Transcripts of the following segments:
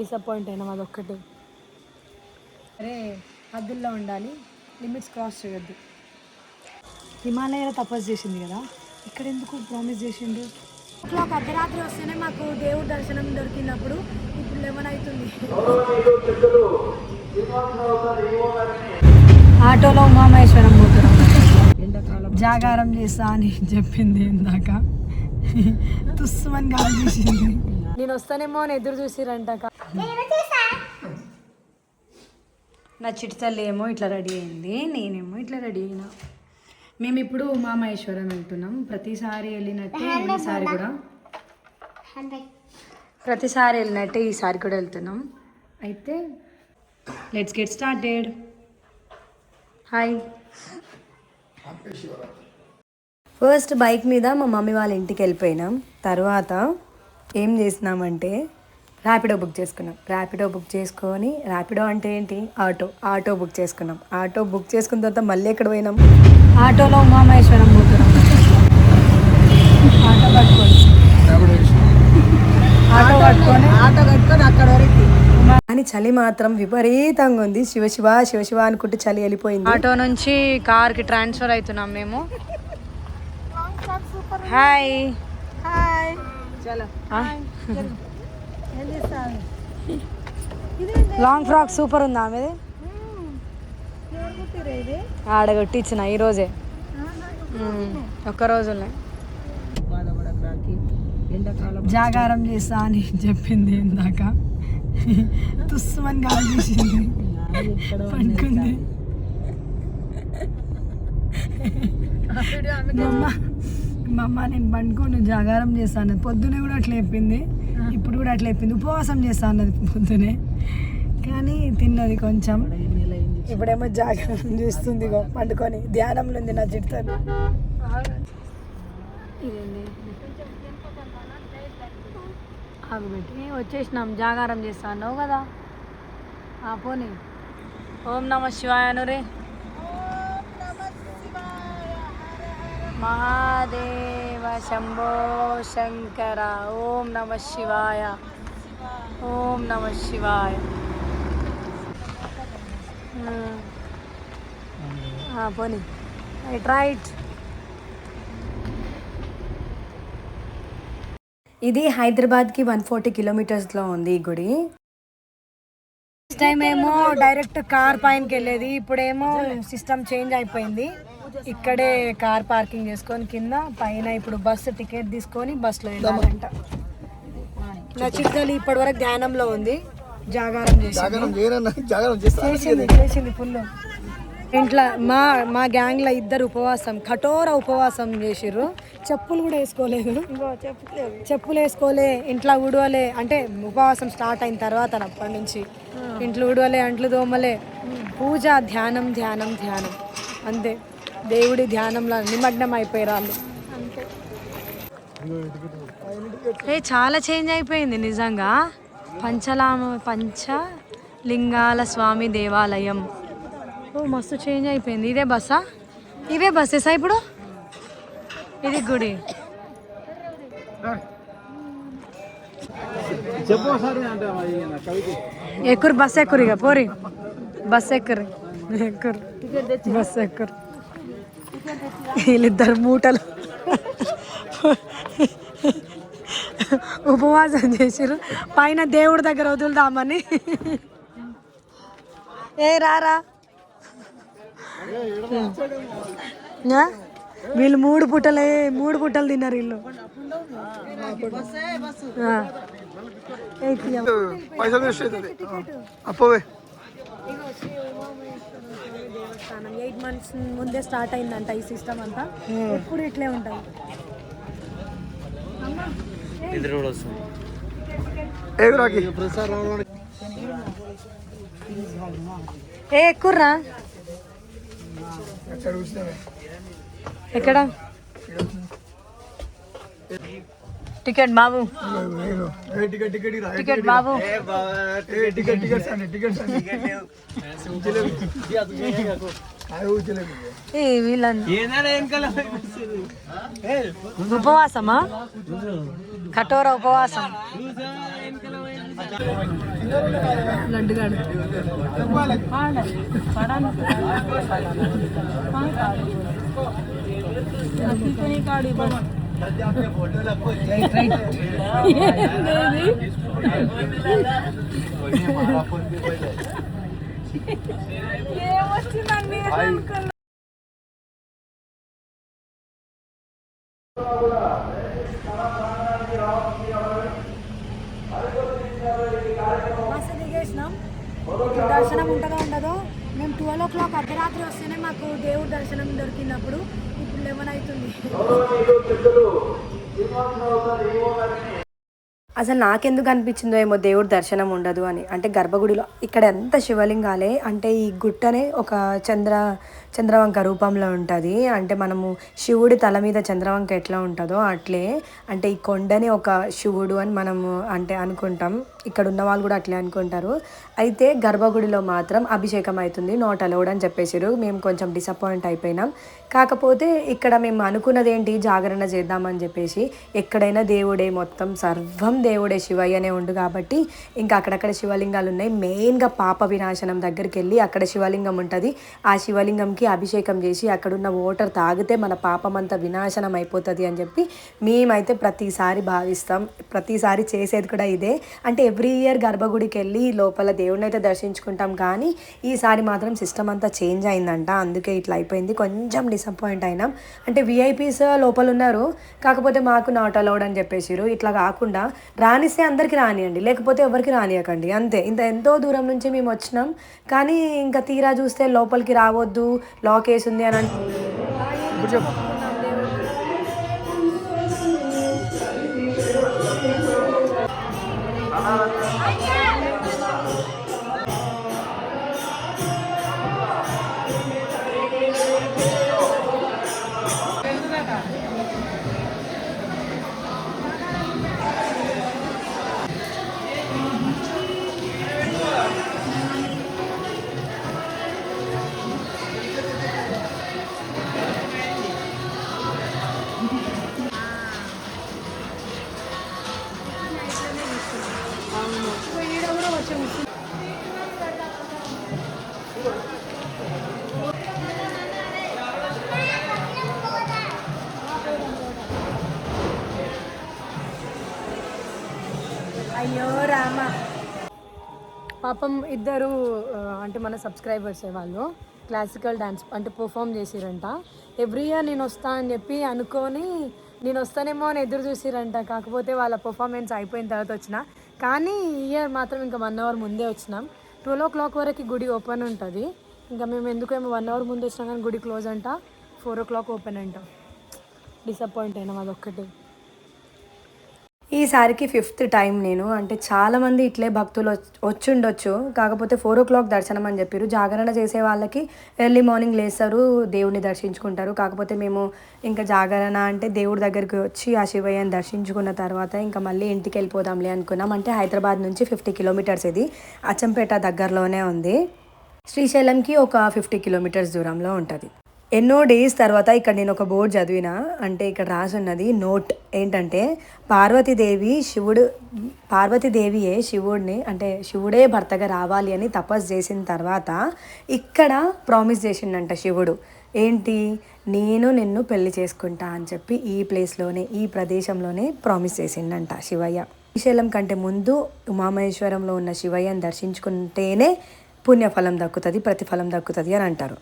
Disappoint అయినాం అదొక్కటి. అరే హద్దుల్లో ఉండాలి లిమిట్స్ క్రాస్ చేయొద్దు. హిమాలయాలో తపస్సు చేసింది కదా ఇక్కడ ఎందుకు ప్రామిస్ చేసిండు? ఇట్లా అర్ధరాత్రి వస్తేనే మాకు దేవుడి దర్శనం దొరికినప్పుడు ఇప్పుడు లెవెన్ అవుతుంది ఆటోలో ఉమామహేశ్వరం పోతున్నాం. జాగారం చేస్తా అని చెప్పింది ఇందాక. తుస్సుమని చేసింది నేను వస్తానేమో అని ఎదురు చూసిరంట నా తల్లి ఏమో ఇట్లా రెడీ అయింది నేనేమో ఇట్లా రెడీ అయినా. మేము ఇప్పుడు ఉమామహేశ్వరం వెళ్తున్నాం. ప్రతిసారి వెళ్ళినట్టే ఈసారి కూడా. ప్రతిసారి వెళ్ళినట్టే ఈసారి కూడా వెళ్తున్నాం. అయితే let's get started hi first bike మీద మా మమ్మీ వాళ్ళ ఇంటికి వెళ్ళిపోయినాం. తర్వాత ఏం చేసినామంటే ర్యాపిడో బుక్ చేసుకున్నాం. ర్యాపిడో బుక్ చేసుకొని ర్యాపిడో అంటే ఏంటి? ఆటో ఆటో బుక్ చేసుకున్నాం. ఆటో బుక్ చేసుకున్న తర్వాత మళ్ళీ ఎక్కడ పోయినాం? ఆటోలో ఉమామహేశ్వరం పోతున్నాం. ఆటో పట్టుకొని. ఆటో పట్టుకొని. ఆటో కట్టుకొని అక్కడ వరకు. కానీ చలి మాత్రం విపరీతంగా ఉంది. శివ శివ శివ శివ అనుకుంటూ చలి వెళ్ళిపోయింది. ఆటో నుంచి కార్కి ట్రాన్స్ఫర్ అవుతున్నాం మేము. హాయ్ హాయ్ చలో లాంగ్ ఫ్రాక్ సూపర్ ఉందా ఆమెది? ఈ రోజే మ్మ్. ఒక్క రోజులే బాధపడకరాకి ఎండాకాలం జాగారం చేస్తా అని చెప్పింది ఇందాక. తుస్సుమని గాలి చేసింది పడుకుంది మా అమ్మ మా అమ్మ నేను పండుకోను జాగారం చేస్తాను. పొద్దునే కూడా అట్లా చెప్పింది. కూడా అట్లా చెప్పింది. ఉపవాసం చేస్తా అన్నది పొద్దునే. కానీ తిన్నది కొంచెం. ఇప్పుడేమో జాగ్రత్త చేస్తుంది పండుకొని. ధ్యానంలో ఉంది నా చిడతాను ఆగుబెట్టి. వచ్చేసినాం. జాగారం చేస్తా అన్నావు కదా. ఆ పోనీ. ఓం నమ శివాయను రే మహాదేవ శంభో శంకర ఓం నమ శివాయ. ఓం నమ శివాయ. పోనీ. Right right. ఇది హైదరాబాద్కి వన్ ఫార్టీ కిలోమీటర్స్లో ఉంది ఈ గుడి. టైం ఏమో డైరెక్ట్ కార్ పైనకి వెళ్ళేది ఇప్పుడేమో సిస్టమ్ చేంజ్ అయిపోయింది. ఇక్కడే కార్ పార్కింగ్ చేసుకొని కింద పైన ఇప్పుడు బస్సు టికెట్ తీసుకొని బస్సులో వెళ్ళాలంట. నా చిత్తలి ఇప్పటి వరకు ధ్యానంలో ఉంది. జాగారం చేసింది. చేసింది చేసింది ఫుల్. ఇంట్లో మా మా గ్యాంగ్లో ఇద్దరు ఉపవాసం కఠోర ఉపవాసం చేసిర్రు. చెప్పులు కూడా వేసుకోలేదు. చెప్పులు వేసుకోలే ఇంట్లో ఉడవలే అంటే ఉపవాసం స్టార్ట్ అయిన తర్వాత అప్పటి నుంచి. ఇంట్లో ఉడవలే అంట్లు దోమలే పూజ ధ్యానం ధ్యానం ధ్యానం. అంతే. దేవుడి ధ్యానంలో నిమగ్నం అయిపోయారు వాళ్ళు. ఏ చాలా చేంజ్ అయిపోయింది నిజంగా. పంచలామ పంచ లింగాల స్వామి దేవాలయం. ఓ మస్తు చేంజ్ అయిపోయింది. ఇదే బస్సా? ఇవే బస్సెసా ఇప్పుడు? ఇది గుడి. ఎక్కురు బస్ ఎక్కురు ఇక పోరి. బస్ ఎక్కురు ఎక్కురు బస్ ఎక్కురు వీళ్ళిద్దరు మూటలు. ఉపవాసం చేసిర్రు. పైన దేవుడి దగ్గర వదులుదామని. ఏ రారా వీళ్ళు మూడు పుట్టలే మూడు పుట్టలు తిన్నారు వీళ్ళు. పైసలు అప్పవే దేవస్థానం. ఎయిట్ మంత్స్ ముందే స్టార్ట్ అయిందంట ఈ సిస్టమ్ అంతా. ఎప్పుడు ఇట్లే ఉంటుంది రాకి ఏ ఎక్కుర్రా ఎక్కడ? టికెట్ బాబు ఏ టికెట్ టికెట్ రా టికెట్ బాబు ఏ టికెట్ టికెట్స్ అండి టికెట్స్ అండి అవి ఊచలేవు ఏ వీళ్ళని ఉపవాసమా కఠోర ఉపవాసం లడ్డుగాడు మస్తు దిగేసినాం దర్శనం ఉంటుందో ఉండదో? మేము ట్వెల్వ్ ఓ క్లాక్ అర్ధరాత్రి వస్తేనే మాకు దేవుడు దర్శనం దొరికినప్పుడు ఇప్పుడు లెవెన్ అవుతుంది అసలు నాకెందుకు అనిపించిందో ఏమో దేవుడి దర్శనం ఉండదు అని. అంటే గర్భగుడిలో ఇక్కడ ఎంత శివలింగాలే అంటే ఈ గుట్టనే ఒక చంద్ర చంద్రవంక రూపంలో ఉంటుంది. అంటే మనము శివుడి తల మీద చంద్రవంక ఎట్లా ఉంటుందో అట్లే. అంటే ఈ కొండని ఒక శివుడు అని మనము అంటే అనుకుంటాం. ఇక్కడ ఉన్న వాళ్ళు కూడా అట్లే అనుకుంటారు. అయితే గర్భగుడిలో మాత్రం అభిషేకం అవుతుంది. నాట్ అలౌడ్ అని చెప్పేసారు మేము కొంచెం డిసప్పాయింట్ అయిపోయినాం. కాకపోతే ఇక్కడ మేము అనుకున్నది ఏంటి జాగరణ చేద్దామని చెప్పేసి ఎక్కడైనా దేవుడే మొత్తం సర్వం దేవుడే శివయ్యనే ఉండు కాబట్టి ఇంకా అక్కడక్కడ శివలింగాలు ఉన్నాయి. మెయిన్గా పాప వినాశనం దగ్గరికి వెళ్ళి అక్కడ శివలింగం ఉంటుంది. ఆ శివలింగం శివలింగంకి అభిషేకం చేసి అక్కడున్న వాటర్ తాగితే మన పాపం వినాశనం అయిపోతుంది అని చెప్పి మేమైతే ప్రతిసారి భావిస్తాం. ప్రతిసారి చేసేది కూడా ఇదే. అంటే ఎవ్రీ ఇయర్ గర్భగుడికి వెళ్ళి లోపల దేవుడిని అయితే దర్శించుకుంటాం కానీ ఈసారి మాత్రం సిస్టమ్ అంతా చేంజ్ అయిందంట. అందుకే ఇట్లా అయిపోయింది. కొంచెం డిసప్పాయింట్ అయినాం. అంటే విఐపీస్ లోపల ఉన్నారు కాకపోతే మాకు నాట్ అలౌడ్ అని చెప్పేసిరు ఇట్లా కాకుండా రానిస్తే అందరికీ రానియండి. లేకపోతే ఎవరికి రానియకండి. అంతే. ఇంత ఎంతో దూరం నుంచి మేము వచ్చినాం. కానీ ఇంకా తీరా చూస్తే లోపలికి రావద్దు. లాక్ వేసి అని అంటే పాపం ఇద్దరు అంటే మన సబ్స్క్రైబర్స్ వాళ్ళు క్లాసికల్ డ్యాన్స్ అంటే పర్ఫామ్ చేసిరంట. ఎవ్రీ ఇయర్ నేను వస్తా అని చెప్పి అనుకొని నేను వస్తానేమో అని ఎదురు చూసిరంట. కాకపోతే వాళ్ళ పర్ఫార్మెన్స్ అయిపోయిన తర్వాత వచ్చిన. కానీ ఈ ఇయర్ మాత్రం ఇంకా వన్ అవర్ ముందే వచ్చినాం. ట్వెల్వ్ ఓ క్లాక్ వరకు గుడి ఓపెన్ ఉంటుంది. ఇంకా మేము ఎందుకేమో వన్ అవర్ ముందు వచ్చినాం కానీ గుడి క్లోజ్ అంట. ఫోర్ ఓ క్లాక్ ఓపెన్ అంట. డిసప్పాయింట్ అయినాం అదొక్కటి. ఈసారికి ఫిఫ్త్ టైం నేను. అంటే చాలామంది ఇట్లే భక్తులు వచ్చి వచ్చుండొచ్చు. కాకపోతే ఫోర్ ఓ క్లాక్ దర్శనం అని చెప్పారు జాగరణ చేసే వాళ్ళకి ఎర్లీ మార్నింగ్ లేస్తారు దేవుడిని దర్శించుకుంటారు. కాకపోతే మేము ఇంకా జాగరణ అంటే దేవుడి దగ్గరికి వచ్చి ఆ శివయ్యని దర్శించుకున్న తర్వాత ఇంకా మళ్ళీ ఇంటికి వెళ్ళిపోదాంలే అనుకున్నాం. అంటే హైదరాబాద్ నుంచి ఫిఫ్టీ కిలోమీటర్స్ ఇది. అచ్చంపేట దగ్గరలోనే ఉంది. శ్రీశైలంకి ఒక ఫిఫ్టీ కిలోమీటర్స్ దూరంలో ఉంటుంది. ఎన్నో డేస్ తర్వాత ఇక్కడ నేను ఒక బోర్డు చదివిన అంటే ఇక్కడ రాసి ఉన్నది నోట్. ఏంటంటే పార్వతీదేవి శివుడు పార్వతీదేవియే శివుడిని అంటే శివుడే భర్తగా రావాలి అని తపస్సు చేసిన తర్వాత ఇక్కడ ప్రామిస్ చేసిండంట శివుడు. ఏంటి? నేను నిన్ను పెళ్ళి చేసుకుంటా అని చెప్పి ఈ ప్లేస్లోనే ఈ ప్రదేశంలోనే ప్రామిస్ చేసిండంట శివయ్య. శ్రీశైలం కంటే ముందు ఉమామహేశ్వరంలో ఉన్న శివయ్యను దర్శించుకుంటేనే పుణ్యఫలం దక్కుతుంది ప్రతిఫలం దక్కుతుంది అని అంటారు.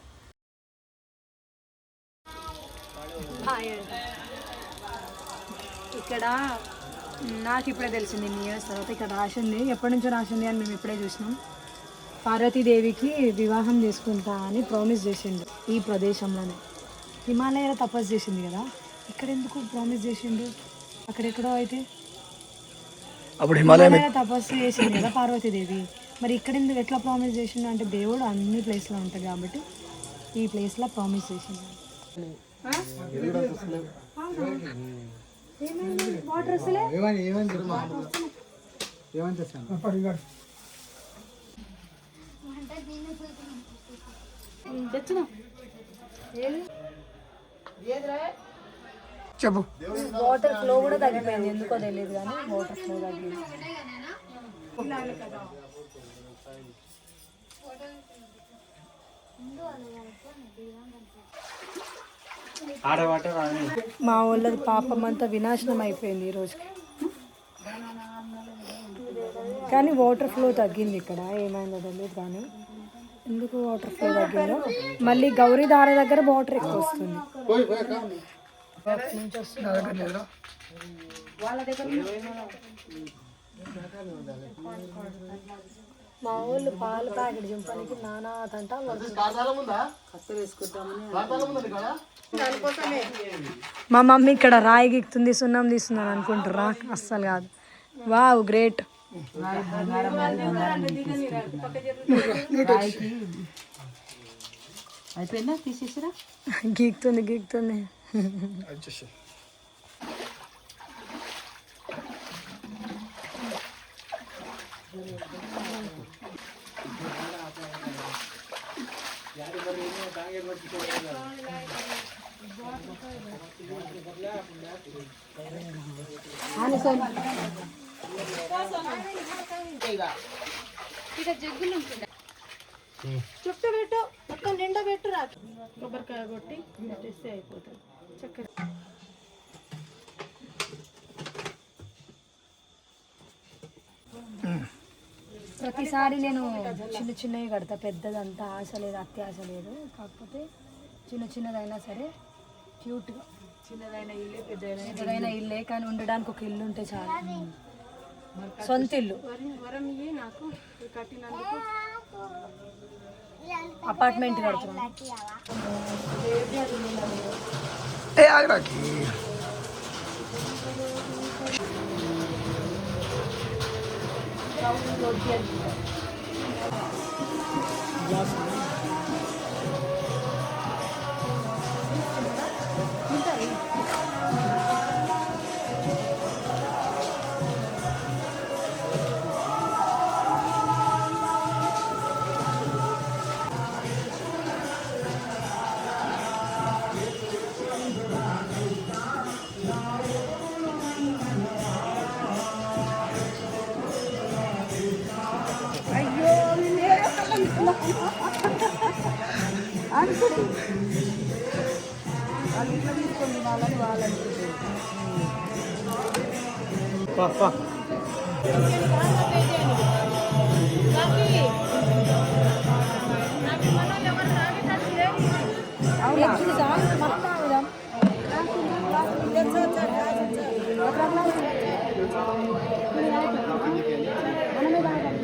నాకు ఇప్పుడే తెలిసింది ఇన్ని ఇయర్స్ తర్వాత ఇక్కడ రాసింది. ఎప్పటి నుంచో రాసింది అని మేము ఇప్పుడే చూసినాం. పార్వతీదేవికి వివాహం చేసుకుంటా అని ప్రామిస్ చేసిండు ఈ ప్రదేశంలోనే. హిమాలయాలో తపస్సు చేసింది కదా ఇక్కడ ఎందుకు ప్రామిస్ చేసిండు? అక్కడెక్కడో అయితే? అప్పుడు హిమాలయం తపస్సు చేసింది కదా పార్వతీదేవి. మరి ఇక్కడ ఎందుకు ఎట్లా ప్రామిస్ చేసిండు? అంటే దేవుడు అన్ని ప్లేస్లో ఉంటాడు కాబట్టి ఈ ప్లేస్లో ప్రామిస్ చేసిండు. చెప్పు. వాటర్ ఫ్లో కూడా తగ్గిపోయింది. ఎందుకో తెలియదు కానీ వాటర్ ఫ్లో తగ్గింది. మా వాళ్ళది పాపం అంతా వినాశనం అయిపోయింది ఈ రోజుకి. కానీ వాటర్ ఫ్లో తగ్గింది ఇక్కడ. ఏమైందో తెలియదు కానీ. ఎందుకు వాటర్ ఫ్లో తగ్గిందో? మళ్ళీ గౌరీధార దగ్గర వాటర్ ఎక్కువ వస్తుంది. నా దగ్గర మా వాళ్ళు పాల ప్యాకెట్ చింపడానికి నానా తంట మా మమ్మీ ఇక్కడ రాయి గీక్తుంది సున్నం తీస్తుందని అనుకుంటారా అస్సలు కాదు. Wow great. అయిపోయిందా? తీసేసిరా? గీక్తుంది గీక్తుంది. వచ్చేసి చుట్టూ పెట్టు మొత్తం నిండా పెట్టు రా కొబ్బరికాయ కొట్టి పెట్టేస్తే అయిపోతుంది. చక్కెర. ప్రతిసారి నేను చిన్న చిన్నవి కడతా. పెద్దదంతా ఆశ లేదు అత్యాశ లేదు. కాకపోతే చిన్న చిన్నదైనా సరే క్యూట్గా చిన్నదైన ఇల్లు పెద్ద పెద్దదైనా ఇల్లే కానీ ఉండడానికి ఒక ఇల్లు ఉంటే చాలు. సొంత ఇల్లు. Gracias. ఇవి నాకు ఇది కట్టినందుకు అపార్ట్మెంట్ కడుతున్నాం ఏ ఆగరాకి ఏ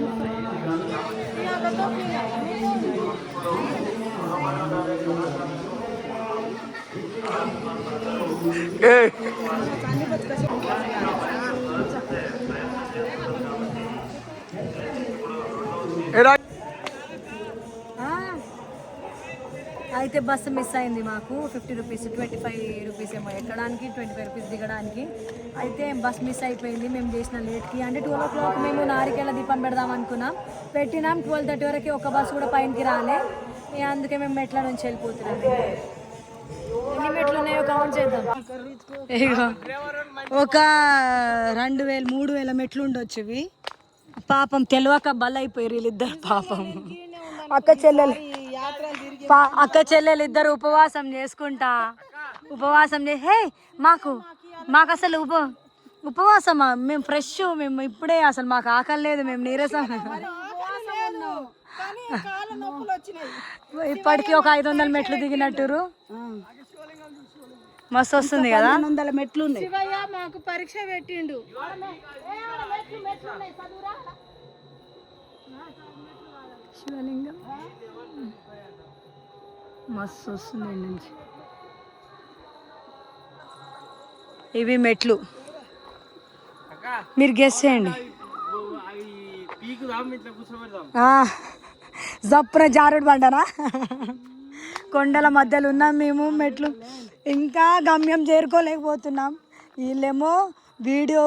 ఏ అయితే బస్సు మిస్ అయింది మాకు. Fifty rupees twenty five rupees ఏమో ఎక్కడానికి ట్వంటీ ఫైవ్ రూపీస్ దిగడానికి. అయితే బస్ మిస్ అయిపోయింది మేము చేసిన లేట్కి. అంటే ట్వెల్వ్ ఓ క్లాక్ మేము నారికేళ్ళ దీపం పెడదాం అనుకున్నాం. పెట్టినాం ట్వెల్వ్ థర్టీ వరకు ఒక బస్సు కూడా పైనకి రాలే. అందుకే మేము మెట్ల నుంచి వెళ్ళిపోతున్నాం. ఎన్ని మెట్లు ఉన్నాయో కౌంట్ చేద్దాం. ఒక రెండు వేలు మూడు వేల మెట్లు ఉండొచ్చు ఇవి. పాపం తెలియక బలైపోయారు వీళ్ళిద్దరు పాపం. అక్క చెల్లెలు. అక్క చెల్లెలు ఇద్దరు ఉపవాసం చేసుకుంటా. ఉపవాసం చే హే మాకు మాకు అసలు ఉప ఉపవాసమా? మేము ఫ్రెష్ మేము ఇప్పుడే అసలు మాకు ఆకలి లేదు మేము నీరసం. ఇప్పటికీ ఒక ఐదు వందల మెట్లు దిగినట్టురు. మస్తు వస్తుంది కదా? వందల మెట్లు ఉన్నాయి. మాకు పరీక్ష పెట్టిండు. శివలింగం. మస్తు వస్తుంది నుంచి. ఇవి మెట్లు. మీరు గెస్ చేయండి. జప్ర జారుడు బండనా? కొండల మధ్యలో ఉన్నాం మేము మెట్లు. ఇంకా గమ్యం చేరుకోలేకపోతున్నాం. వీళ్ళేమో వీడియో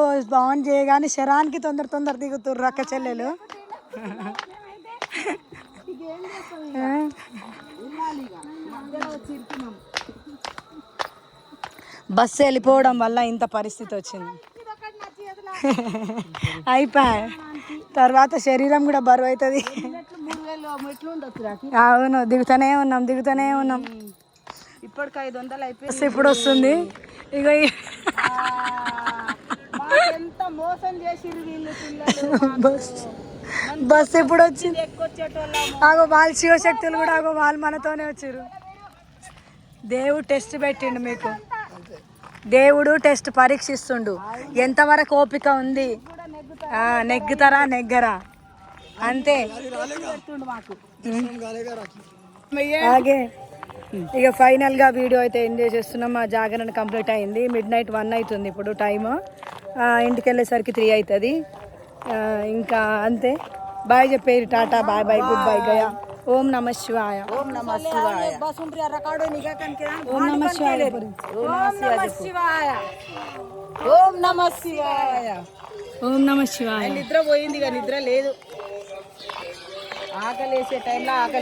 ఆన్ చేయగానే శరానికి తొందర తొందర దిగుతుర్రు అక్క చెల్లెలు. బస్సు వెళ్ళిపోవడం వల్ల ఇంత పరిస్థితి వచ్చింది. అయిపోయా తర్వాత శరీరం కూడా బరువు అవుతుంది. అవును దిగుతూనే ఉన్నాం దిగుతూనే ఉన్నాం. ఇప్పటికి ఐదు వందలు అయిపోయి బస్ ఇప్పుడు వస్తుంది? ఇక ఎంత మోసం చేసిరు వీళ్ళు పిల్లలు బస్ బస్ ఇప్పుడు వచ్చింది ఆగో వాళ్ళ శివశక్తులు కూడా ఆగో వాళ్ళు మనతోనే వచ్చారు దేవుడు టెస్ట్ పెట్టిండు మీకు. దేవుడు టెస్ట్ పరీక్షిస్తుండు. ఎంతవరకు ఓపిక ఉంది? నెగ్గుతారా నెగ్గరా? అంతే. అలాగే ఇక ఫైనల్గా వీడియో అయితే ఎంజాయ్ చేస్తున్నాం. మా జాగరణ కంప్లీట్ అయింది. మిడ్ నైట్ వన్ అవుతుంది ఇప్పుడు టైము. ఇంటికి వెళ్ళేసరికి త్రీ అవుతుంది. ఇంకా అంతే. బాయ్ చెప్పేది tata bye bye good bye గయా. ఓం నమ శివాయ. ఓం నమ శివాయ. ఓం నమ శివాయ శివాయ ఓం నమ శివాయ. ఓం నమ శివాయ. నిద్ర పోయింది నిద్ర లేదు. ఆకలి వేసే టైంలో ఆకలి